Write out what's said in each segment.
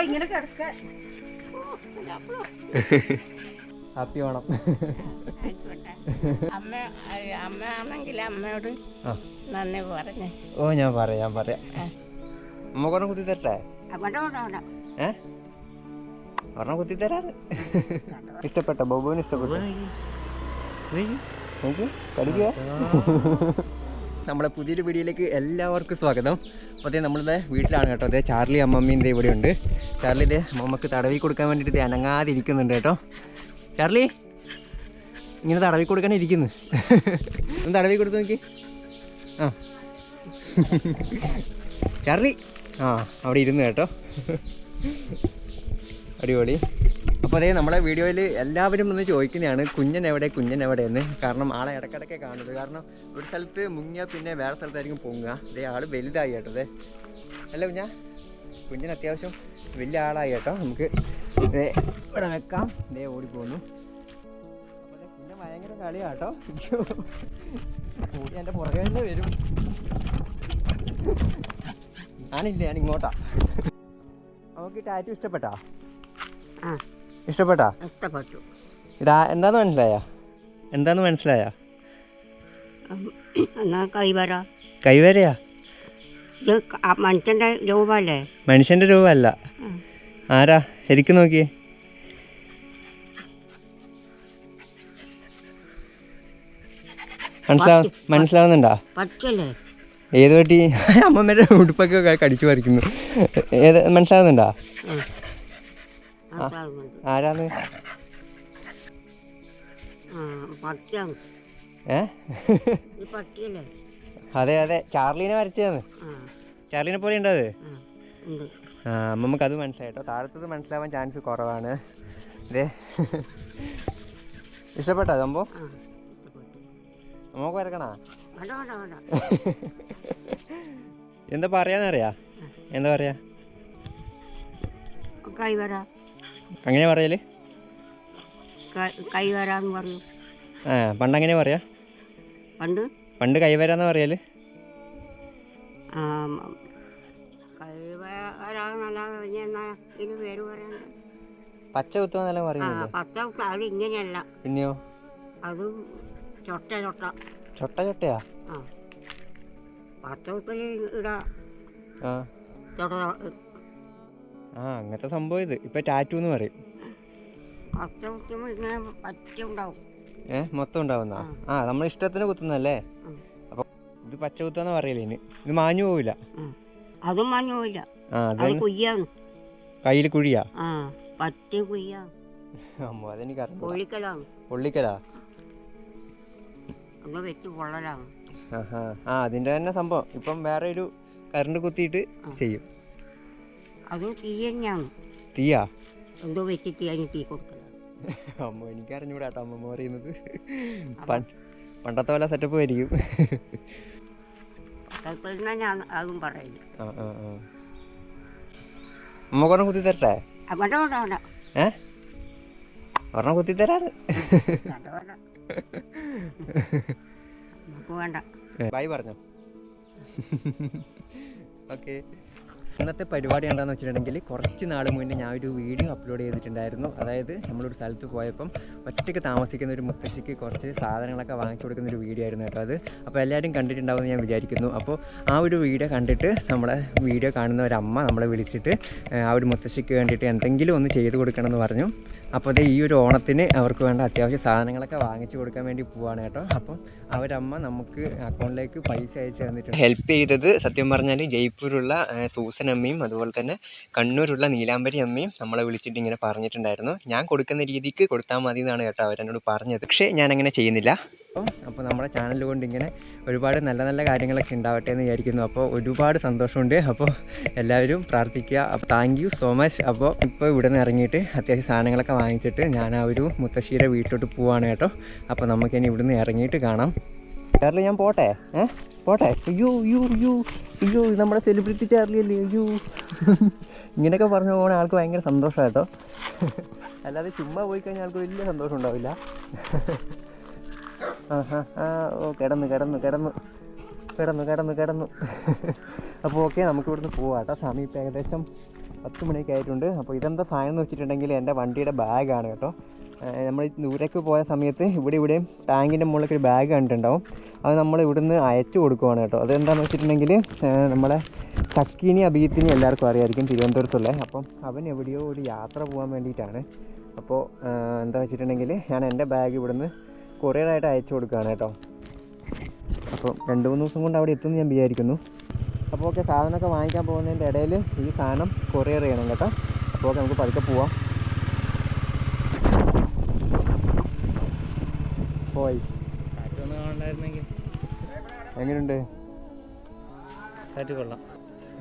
ഇങ്ങനെ കിടക്ക ഹാപ്പി ഓണം അമ്മ അമ്മ ആണെങ്കിൽ അമ്മയോട് നന്ദി പറഞ്ഞേ. ഓ ഞാൻ പറയാം പറയാം. ആ. അമ്മ കൊറേ കുത്തി തരട്ടെ? ഏ? ഒരെണ്ണം കുത്തി തരാറ്. ഇഷ്ടപ്പെട്ട? ബോബുവിന് ഇഷ്ടപ്പെട്ടു. നോക്ക് നമ്മുടെ പുതിയൊരു വീഡിയോയിലേക്ക് എല്ലാവർക്കും സ്വാഗതം. അപ്പോൾ അതേ നമ്മളിത് വീട്ടിലാണ് കേട്ടോ. അതേ ചാർലി അമ്മമ്മയും ദേ ഇവിടെ ഉണ്ട്. ചാർലി ഇതേ അമ്മമ്മക്ക് തടവി കൊടുക്കാൻ വേണ്ടിയിട്ട് ഇത് അനങ്ങാതെ ഇരിക്കുന്നുണ്ട് കേട്ടോ. ചാർലി ഇങ്ങനെ തടവി കൊടുക്കാൻ ഇരിക്കുന്നു. ഒന്ന് തടവി കൊടുത്ത് നോക്കി. ആ. ചാർലി ആ അവിടെ ഇരുന്നു കേട്ടോ. അടിപൊളി. അപ്പോൾ അതേ നമ്മുടെ വീഡിയോയിൽ എല്ലാവരും ഒന്ന് ചോദിക്കുന്നതാണ് കുഞ്ഞൻ എവിടെ കുഞ്ഞൻ എവിടെ എന്ന്. കാരണം ആളെ ഇടയ്ക്കിടയ്ക്ക് കാണുന്നത്. കാരണം ഒരു സ്ഥലത്ത് മുങ്ങിയാൽ പിന്നെ വേറെ സ്ഥലത്തായിരിക്കും പൊങ്ങുക. അതേ ആൾ വലുതായി കേട്ടോ അതെ അല്ല കുഞ്ഞാ കുഞ്ഞൻ അത്യാവശ്യം വലിയ ആളായി കേട്ടോ. നമുക്ക് ഇവിടെ വെക്കാം. ഇതേ ഓടിപ്പോന്നു അപ്പോൾ കുഞ്ഞ ഭയങ്കര കളിയാ കേട്ടോ. കൂടി എന്റെ പുറകെ തന്നെ വരും. ഞാനില്ല ഞാൻ ഇങ്ങോട്ടാ നമുക്ക് ടാറ്റു ഇഷ്ടപ്പെട്ടാ? ഇഷ്ടപ്പെട്ടാ? ഇഷ്ടപ്പെട്ടു. ഇതാ എന്താന്ന് മനസ്സിലായ? എന്താന്ന് മനസ്സിലായ? കൈവര? കൈവരയാ? മനുഷ്യന്റെ രൂപല്ലേ? മനുഷ്യന്റെ രൂപമല്ല ആരാ? ശരിക്കും നോക്കിയേ. മനസ്സിലാവ മനസ്സിലാവുന്നുണ്ടാ? ഏത് പറ്റി? അമ്മമ്മയുടെ ഉടുപ്പൊക്കെ കടിച്ചു പറിക്കുന്നു. ഏത് മനസ്സിലാവുന്നുണ്ടാ? ആരാന്ന്? ഏ? അതെ അതെ. ചാർലീനെ വരച്ചതാണ്. ചാർലീനെ പോലെ ഉണ്ടോ അത്? ആ നമുക്ക് അത് മനസ്സിലായി കേട്ടോ. താഴത്തത് മനസ്സിലാവാൻ ചാൻസ് കുറവാണ്. അതെ ഇഷ്ടപ്പെട്ടോ സംഭവം? നമുക്ക് വരക്കണാ? എന്താ പറയാന്നറിയാ? എന്താ പറയാ? കൈവര അങ്ങനെ പറയൽ? കൈവരാന്ന് പറയും ആ പണ്ട് അങ്ങനെ പറയാ? പണ്ട്? പണ്ട് കൈവരാന്ന് പറയൽ? ആ, പച്ച കുത്തുവെന്നെല്ലാം ആ പച്ച അത് ഇങ്ങനെയല്ല. പിന്നെയോ? അത് ചൊട്ട ചൊട്ട. ചൊട്ട ചൊട്ടയാ? ആ. പച്ച കുത്തൽ ഇടാ. ആ. ചൊട്ട ആ അങ്ങനത്തെ സംഭവം ഇത്. ഇപ്പൊ ടാറ്റു എന്ന് പറയും. ഏ മൊത്തം ഉണ്ടാവുന്ന? ആ. നമ്മൾ ഇഷ്ടത്തിന് കുത്തുന്നല്ലേ. അപ്പൊ ഇത് പച്ച കുത്താന്ന് പറയില്ല ഇനി. ഇത് മാഞ്ഞു പോവില്ല. അതും മാഞ്ഞു കുയ്യാണ് കയ്യിൽ കുഴിയാ? ആ അമ്മ അതെനിക്ക് പൊള്ളിക്കലാ? അതിന്റെ തന്നെ സംഭവം. ഇപ്പം വേറെ ഒരു കറണ്ട് കുത്തിയിട്ട്. ചെയ്യും. അത് തീ തന്നെയാണ് തീയാ? എന്തോ വെച്ചിട്ട് അതിന് തീ കൊടുക്കലാണ് അമ്മ എനിക്ക് അറിഞ്ഞൂടാട്ടോ അമ്മ പറയുന്നത്. പണ്ട് പണ്ടത്തെ പോലെ സെറ്റപ്പ് ആയിരിക്കും. ഞാൻ അതും പറയില്ല. അമ്മ കുറേ കുത്തി തരട്ടെ? ഏ? ഒരെണ്ണം കുത്തി തരാറ്. വേണ്ട. ബൈ പറഞ്ഞോ. ഓക്കെ. ഇന്നത്തെ പരിപാടി എന്താണെന്ന് വെച്ചിട്ടുണ്ടെങ്കിൽ കുറച്ച് നാൾ മുന്നേ ഞാൻ ഒരു വീഡിയോ അപ്ലോഡ് ചെയ്തിട്ടുണ്ടായിരുന്നു. അതായത് നമ്മളൊരു സ്ഥലത്ത് പോയപ്പം ഒറ്റയ്ക്ക് താമസിക്കുന്ന ഒരു മുത്തശ്ശിക്ക് കുറച്ച് സാധനങ്ങളൊക്കെ വാങ്ങിച്ചു കൊടുക്കുന്ന ഒരു വീഡിയോ ആയിരുന്നു കേട്ടോ അത്. അപ്പോൾ എല്ലാവരും കണ്ടിട്ടുണ്ടാവുമെന്ന് ഞാൻ വിചാരിക്കുന്നു. അപ്പോൾ ആ ഒരു വീഡിയോ കണ്ടിട്ട് നമ്മളെ വീഡിയോ കാണുന്ന ഒരമ്മ നമ്മളെ വിളിച്ചിട്ട് ആ ഒരു മുത്തശ്ശിക്ക് വേണ്ടിയിട്ട് എന്തെങ്കിലും ഒന്ന് ചെയ്ത് കൊടുക്കണം എന്ന് പറഞ്ഞു. അപ്പോൾ അത് ഈ ഒരു ഓണത്തിന് അവർക്ക് വേണ്ട അത്യാവശ്യ സാധനങ്ങളൊക്കെ വാങ്ങിച്ചു കൊടുക്കാൻ വേണ്ടി പോവാണ് കേട്ടോ. അപ്പം അവരമ്മ നമുക്ക് അക്കൗണ്ടിലേക്ക് പൈസ അയച്ചു തന്നിട്ടുണ്ട്. ഹെൽപ്പ് ചെയ്തത് സത്യം പറഞ്ഞാൽ ജയ്പൂരുള്ള ഏഹ്, അമ്മയും അതുപോലെ തന്നെ കണ്ണൂരുള്ള നീലാംബരി അമ്മയും നമ്മളെ വിളിച്ചിട്ട് ഇങ്ങനെ പറഞ്ഞിട്ടുണ്ടായിരുന്നു. ഞാൻ കൊടുക്കുന്ന രീതിക്ക് കൊടുത്താൽ മതി എന്നാണ് കേട്ടോ അവരെന്നോട് പറഞ്ഞത്. പക്ഷേ ഞാൻ അങ്ങനെ ചെയ്യുന്നില്ല. അപ്പോൾ നമ്മുടെ ചാനൽ കൊണ്ട് ഇങ്ങനെ ഒരുപാട് നല്ല നല്ല കാര്യങ്ങളൊക്കെ ഉണ്ടാവട്ടെ എന്ന് വിചാരിക്കുന്നു. അപ്പോൾ ഒരുപാട് സന്തോഷമുണ്ട്. അപ്പോൾ എല്ലാവരും പ്രാർത്ഥിക്കുക. അപ്പോൾ താങ്ക് യു സോ മച്ച് അപ്പോൾ ഇപ്പോൾ ഇവിടെ നിന്ന് ഇറങ്ങിയിട്ട് അത്യാവശ്യം സാധനങ്ങളൊക്കെ വാങ്ങിച്ചിട്ട് ഞാൻ ആ ഒരു മുത്തശ്ശിയുടെ വീട്ടിലോട്ട് പോവാണ് കേട്ടോ. അപ്പോൾ നമുക്കിനി ഇവിടുന്ന് ഇറങ്ങിയിട്ട് കാണാം. കേരളം ഞാൻ പോട്ടെ? ഏ? പോട്ടെ? യു യു അയ്യോ. അയ്യോ ഇത് നമ്മുടെ സെലിബ്രിറ്റി ചാർലി അല്ലേ അയ്യോ. ഇങ്ങനെയൊക്കെ പറഞ്ഞു പോകുന്ന ആൾക്ക് ഭയങ്കര സന്തോഷം കേട്ടോ. അല്ലാതെ ചുമ്മാ പോയി കഴിഞ്ഞാൽ ആൾക്ക് വലിയ സന്തോഷം ഉണ്ടാവില്ല. ആ ആ ആ ഓ കിടന്നു കിടന്നു കിടന്നു. കിടന്നു കിടന്നു കിടന്നു. അപ്പോൾ ഓക്കെ നമുക്ക് ഇവിടുന്ന് പോവാം കേട്ടോ. സമയം ഇപ്പം ഏകദേശം പത്ത് മണിയൊക്കെ ആയിട്ടുണ്ട്. അപ്പോൾ ഇതെന്താ സാധനം എന്ന് വെച്ചിട്ടുണ്ടെങ്കിൽ എന്റെ വണ്ടിയുടെ ബാഗാണ് കേട്ടോ. നമ്മൾ ദൂരേക്ക് പോയ സമയത്ത് ഇവിടെ ഇവിടെയും ടാങ്കിന്റെ മുകളിലേക്ക് ഒരു ബാഗ് കണ്ടിട്ടുണ്ടാവും. അത് നമ്മൾ ഇവിടുന്ന് അയച്ചു കൊടുക്കുവാണ് കേട്ടോ. അതെന്താണെന്ന് വെച്ചിട്ടുണ്ടെങ്കിൽ നമ്മളെ ചക്കീനി അഭിജിത്തിനി എല്ലാവർക്കും അറിയായിരിക്കും തിരുവനന്തപുരത്തുള്ള. അപ്പം അവൻ എവിടെയോ ഒരു യാത്ര പോകാൻ വേണ്ടിയിട്ടാണ്. അപ്പോൾ എന്താ വെച്ചിട്ടുണ്ടെങ്കിൽ ഞാൻ എന്റെ ബാഗ് ഇവിടുന്ന് കൊറിയറായിട്ട് അയച്ചു കൊടുക്കുകയാണ് കേട്ടോ. അപ്പോൾ രണ്ട് മൂന്ന് ദിവസം കൊണ്ട് അവിടെ എത്തുമെന്ന് ഞാൻ വിചാരിക്കുന്നു. അപ്പോൾ ഓക്കെ സാധനമൊക്കെ വാങ്ങിക്കാൻ പോകുന്നതിന്റെ ഇടയിൽ ഈ സാധനം കൊറിയർ ചെയ്യണം കേട്ടോ. അപ്പോൾ നമുക്ക് പതുക്കെ പോവാം. പോയി. എങ്ങനെയുണ്ട്?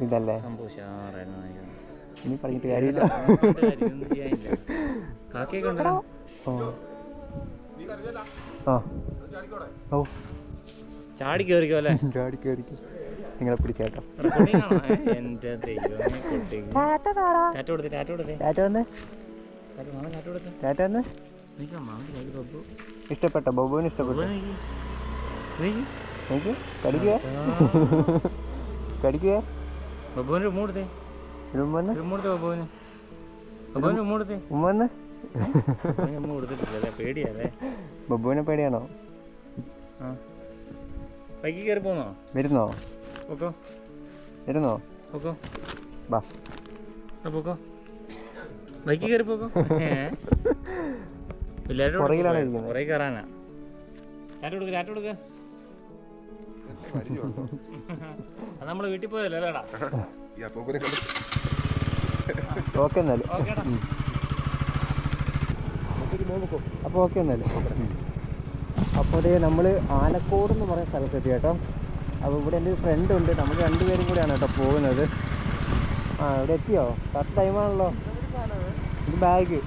ഇതല്ലേ. ഇനി പറഞ്ഞിട്ട് കാര്യമില്ല. ചാടി കയറിക്കോ അല്ലേ? ചാടി കയറിക്ക് നിങ്ങളെ പിടിച്ചേട്ടോ എന്റെ ദൈവമേ കൊട്ടി. ടാറ്റ കൊടുത്തേ ടാറ്റ കൊടുത്തേ. ടാറ്റ വന്ന്. ടാറ്റ മാമൻ ടാറ്റ വന്നേ ടാറ്റ വന്ന്. നിൽക്കാം മാമൻ കൈ ബബ്ബു ഇഷ്ടപ്പെട്ടോ? ബബുവിന് ഇഷ്ടപ്പെട്ടു. എനിക്ക് കടിക്കുക കടിക്കുക ബബുവിന് ഉമ്മ കൊടുത്തേ ഉമ്മ വന്ന് ഉമ്മ കൊടുത്തേ ബബ്ബുവിന് ബബ്ബുവിന് ഉമ്മ കൊടുത്തേ ഉമ്മ വന്ന് ബബ്ബുവിന് ഉമ്മ കൊടുത്തിട്ടില്ലല്ലേ പേടിയല്ലേ? ബബുവിനെ പേടിയാണോ? ആ. ബൈക്കിൽ കയറി പോന്നോ? വരുന്നോ? വരുന്നോ? പൊക്കോ. ബാ ആ, പോക്കോ. ബൈക്കിൽ കയറി പോക്കോ. ഏ? പിള്ളേരുടെ കയറാനാ നമ്മൾ വീട്ടിൽ പോയല്ലോ അല്ലേടാ? ഓക്കെ എന്നാൽ. അപ്പോൾ ഓക്കെ എന്നാൽ. അപ്പോൾ അതേ നമ്മൾ ആലക്കോട് എന്ന് പറയുന്ന സ്ഥലത്തെത്തി കേട്ടോ. അപ്പോൾ ഇവിടെ എന്റെ ഒരു ഫ്രണ്ട് ഉണ്ട്. നമ്മൾ രണ്ടുപേരും കൂടിയാണ് കേട്ടോ പോകുന്നത്. ആ ഇവിടെ എത്തിയോ? കറക്റ്റ് ടൈമാണല്ലോ ഇത് ബാഗ്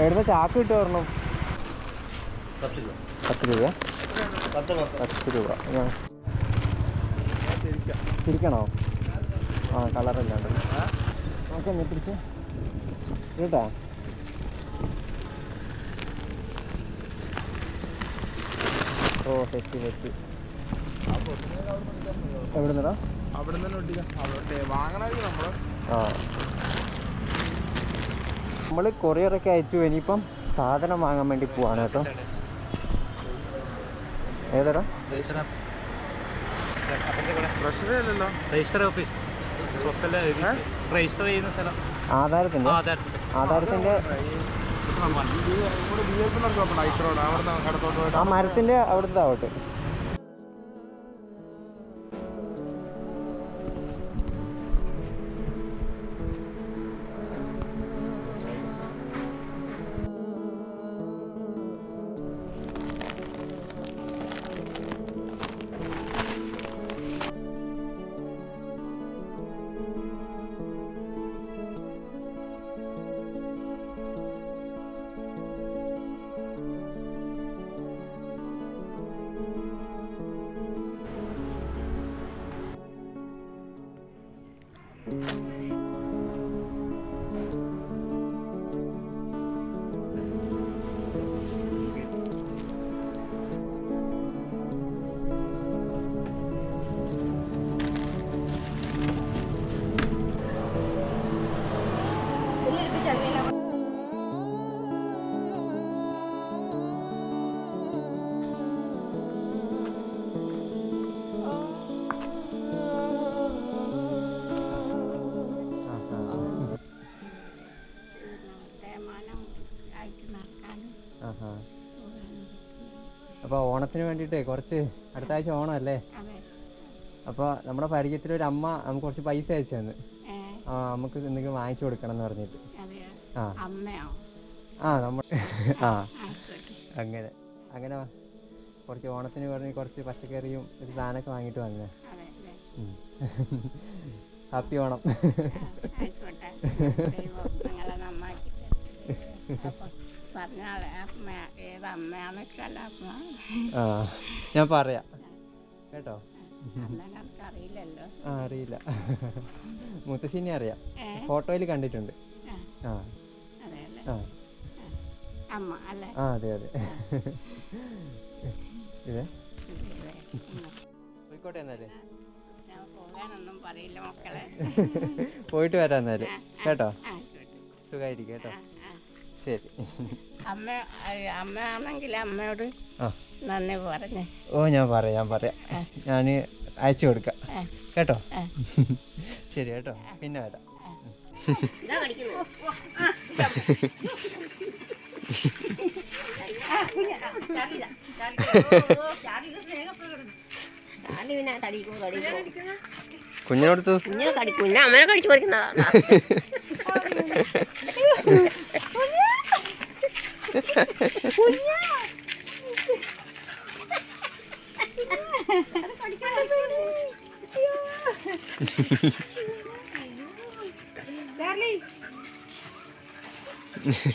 എവിടുന്ന ചാക്ക് കിട്ടുക പറഞ്ഞു പത്ത് രൂപ. പത്ത് രൂപ? തിരിക്കണോ? ആ കളറില്ലാണ്ട് ഓക്കെ നീ പിടിച്ച് കേട്ടാ? ഓ തെറ്റി തെറ്റി. എവിടെ നിന്നാ അവിടെ നിന്ന് വാങ്ങണമായിരിക്കും നമ്മൾ. ആ. നമ്മൾ കൊറിയറൊക്കെ അയച്ചു. ഇനിയിപ്പം സാധനം വാങ്ങാൻ വേണ്ടി പോവാണ് കേട്ടോ. ഏതാടാ? ആധാരത്തിന്റെ ആധാരത്തിന്റെ ആ മരത്തിന്റെ അവിടുത്തെ ഇവിടെ അപ്പോൾ ഓണത്തിന് വേണ്ടിയിട്ട് കുറച്ച് അടുത്ത ആഴ്ച ഓണം അല്ലേ അതെ. അപ്പോൾ നമ്മുടെ പരിചയത്തിലൊരു അമ്മ നമുക്ക് കുറച്ച് പൈസ അയച്ചു തന്നു ആ നമുക്ക് എന്തെങ്കിലും വാങ്ങിച്ചു കൊടുക്കണം എന്ന് പറഞ്ഞിട്ട് ആ. ആ നമ്മൾ ആ അങ്ങനെ. അങ്ങനെ കുറച്ച് ഓണത്തിന് പറഞ്ഞ് കുറച്ച് പച്ചക്കറിയും ഒരു സാധനമൊക്കെ വാങ്ങിയിട്ട് വന്നേ. Happy Onam happy Onam. ആ, ആയിക്കോട്ടെ. നന്നാക്കി പറഞ്ഞാളെ അമ്മ ഏത് അമ്മയാന്ന് വെച്ചാൽ അമ്മ ആ. ഞാൻ പറയാ. കേട്ടോ? അറിയില്ലല്ലോ. ആ അറിയില്ല. മുത്തശ്ശിനെ അറിയാം. ഫോട്ടോയിൽ കണ്ടിട്ടുണ്ട്. ആ, ആ. അമ്മ അല്ലേ? ആ അതെ അതെ. ഇത്? പോയിക്കോട്ടെ എന്നാലേ. പോയിട്ട് വരാം എന്നാൽ. കേട്ടോ? സുഖമായിരിക്കും കേട്ടോ. ശരി. അമ്മ അമ്മ ആണെങ്കിൽ അമ്മയോട് നന്ദി പറഞ്ഞേ. ഓ ഞാൻ പറയാം ഞാൻ പറയാം. ഞാൻ അയച്ചു കൊടുക്കാം. ആ. കേട്ടോ. ശരി കേട്ടോ. പിന്നെ വരാം. കുഞ്ഞിനോടുത്തു. കുഞ്ഞിനെ കടിക്കും അമ്മനെ കടിച്ചു പറിക്കുന്നതാണ്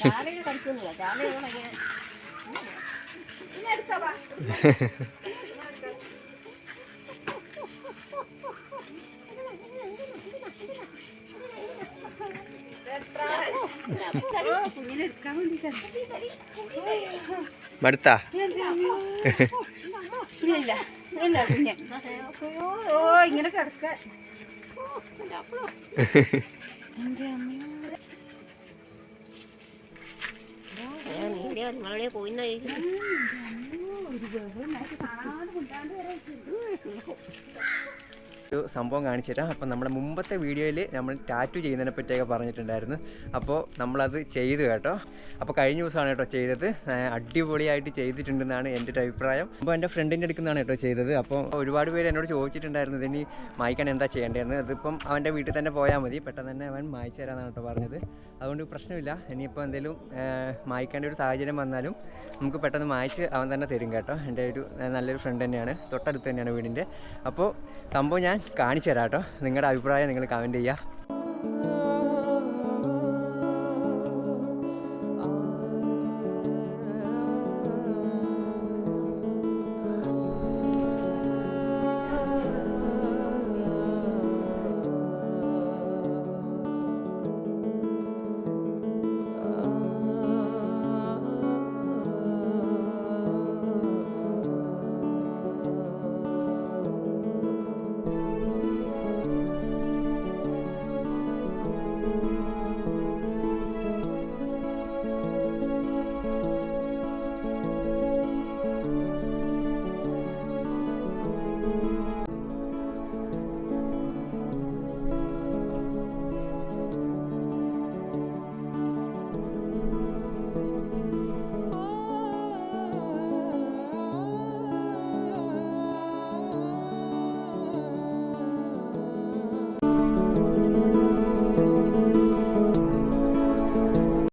ചാടിനെ കടിക്കുന്നില്ല ചാടി ഇങ്ങനെ മടുത്താ? നീടെ നിങ്ങളെവിടെ പോയിന്നാ ഒരു സംഭവം കാണിച്ചു തരാം അപ്പം നമ്മുടെ മുമ്പത്തെ വീഡിയോയിൽ നമ്മൾ ടാറ്റു ചെയ്യുന്നതിനെ പറ്റിയൊക്കെ പറഞ്ഞിട്ടുണ്ടായിരുന്നു. അപ്പോൾ നമ്മളത് ചെയ്തു കേട്ടോ. അപ്പോൾ കഴിഞ്ഞ ദിവസമാണ് കേട്ടോ ചെയ്തത്. അടിപൊളിയായിട്ട് ചെയ്തിട്ടുണ്ടെന്നാണ് എന്റെ ഒരു അഭിപ്രായം. അപ്പോൾ എന്റെ ഫ്രണ്ടിന്റെ അടുക്കുന്നതാണ് കേട്ടോ ചെയ്തത്. അപ്പോൾ ഒരുപാട് പേര് എന്നോട് ചോദിച്ചിട്ടുണ്ടായിരുന്നു ഇനി മായ്ക്കാൻ എന്താ ചെയ്യേണ്ടതെന്ന്? അതിപ്പം അവന്റെ വീട്ടിൽ തന്നെ പോയാൽ മതി. പെട്ടെന്ന് തന്നെ അവൻ മായ്ച്ചു തരാമെന്നാണ് കേട്ടോ പറഞ്ഞത്. അതുകൊണ്ട് പ്രശ്നമില്ല. ഇനിയിപ്പോൾ എന്തെങ്കിലും മായ്ക്കേണ്ട ഒരു സാഹചര്യം വന്നാലും നമുക്ക് പെട്ടെന്ന് മായ്ച്ച് അവൻ തന്നെ തരും കേട്ടോ. എന്റെ ഒരു നല്ലൊരു ഫ്രണ്ട് തന്നെയാണ്. തൊട്ടടുത്ത് തന്നെയാണ് വീടിന്റെ. അപ്പോൾ സംഭവം ഞാൻ കാണിച്ചു തരാം കേട്ടോ. നിങ്ങളുടെ അഭിപ്രായം നിങ്ങൾ കമന്റ് ചെയ്യുക.